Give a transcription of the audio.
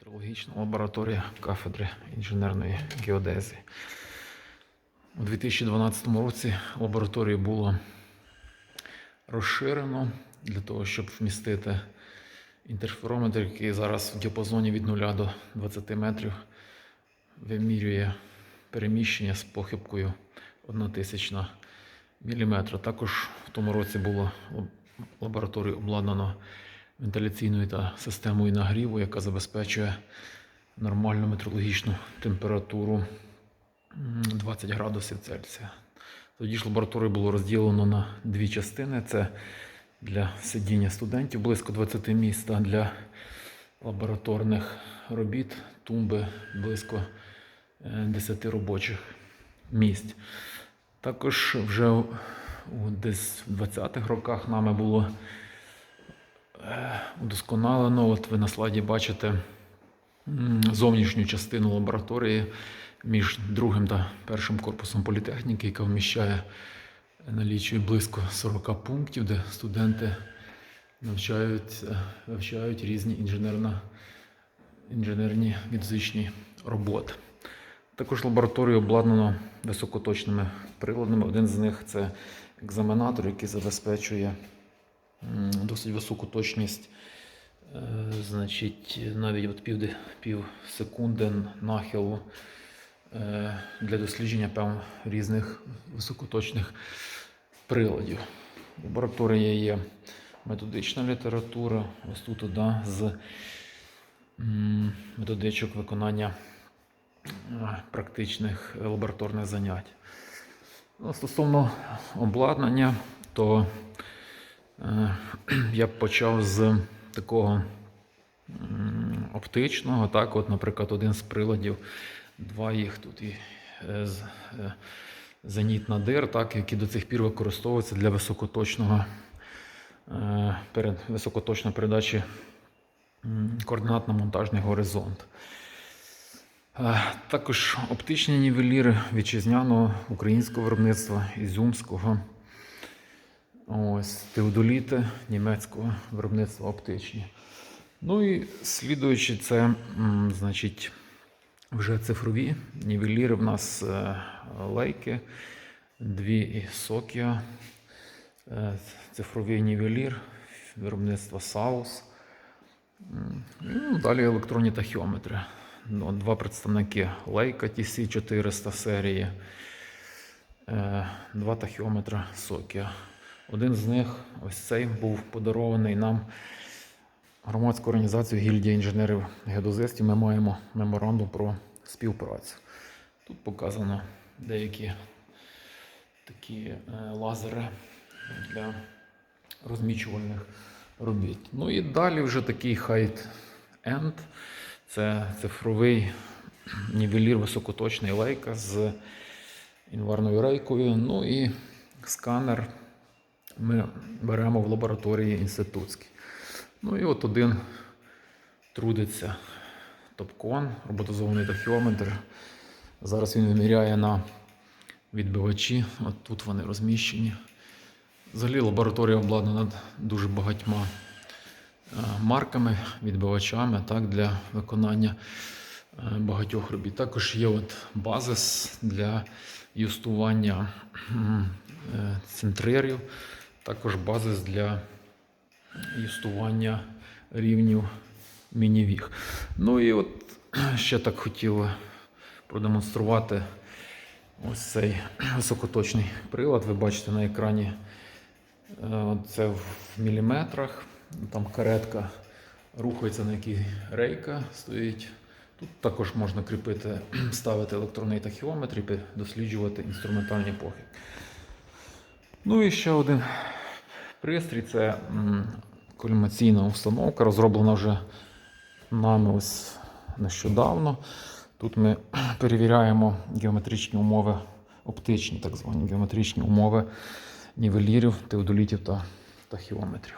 Метрологічна лабораторія кафедри інженерної геодезії. У 2012 році лабораторію було розширено для того, щоб вмістити інтерферометр, який зараз в діапазоні від 0 до 20 метрів вимірює переміщення з похибкою 1 тисячна міліметра. Також в тому році було лаб- лабораторію обладнано вентиляційною та системою нагріву, яка забезпечує нормальну метрологічну температуру 20 градусів Цельсія. Тоді ж лабораторію було розділено на дві частини: це для сидіння студентів близько 20 місць та для лабораторних робіт тумби близько е, 10 робочих місць. Також вже десь в 20-х роках нами було е, удосконалено. От ви на слайді бачите зовнішню частину лабораторії між другим та першим корпусом політехніки, яка вміщає налічує близько 40 пунктів, де студенти навчають, вивчають різні інженерні фізичні роботи. Також лабораторію обладнано високоточними приладами. Один з них це екзаменатор, який забезпечує досить високу точність, е, значить, навіть от пів, пів секунди нахилу е, для дослідження певних різних високоточних приладів. В лабораторії є методична література. Ось тут одна з методичок виконання е, практичних лабораторних занять. Ну, Стосовно обладнання, то я б почав з такого оптичного. Так, от, наприклад, один з приладів, два їх тут і е, е, зенітна дир, так, які до цих пір використовуються для високоточного е, перед, високоточної передачі м, координат на монтажний горизонт. Е, Також оптичні нівеліри вітчизняного українського виробництва ізюмського. Ось теодоліти німецького виробництва оптичні. Ну і слідуючи, це значить вже цифрові нівеліри. В нас е, лейки, дві і Сокія, е, цифровий нівелір, виробництва Саус. Ну, далі електронні тахіометри. Ну, Два представники Leica TC400 серії, е, два тахіометра Sokio. Один з них, ось цей, був подарований нам громадською організацією Гільдія інженерів геодезистів. Ми маємо меморандум про співпрацю. Тут показано деякі такі е, лазери для розмічувальних робіт. Ну і далі вже такий high-end. Це цифровий нівелір високоточний лейка з інварною рейкою. Ну і сканер ми беремо в лабораторії інститутській. Ну і от один трудиться топкон, роботизований тахіометр. Зараз він виміряє на відбивачі. От тут вони розміщені. Взагалі лабораторія обладнана дуже багатьма е, марками, відбивачами так, для виконання е, багатьох робіт. Також є от базис для юстування е, центрерів, також базис для юстування рівнів мінівіг. Ну і от ще так хотів продемонструвати ось цей високоточний прилад. Ви бачите на екрані. Е, Це в міліметрах. Там каретка рухається, на якій рейка стоїть. Тут також можна кріпити, ставити електронний тахіометр і досліджувати інструментальні похибки. Ну і ще один пристрій це кульмаційна установка, розроблена вже нами ось нещодавно. Тут ми перевіряємо геометричні умови, оптичні так звані геометричні умови нівелірів, теодолітів та тахіометрів.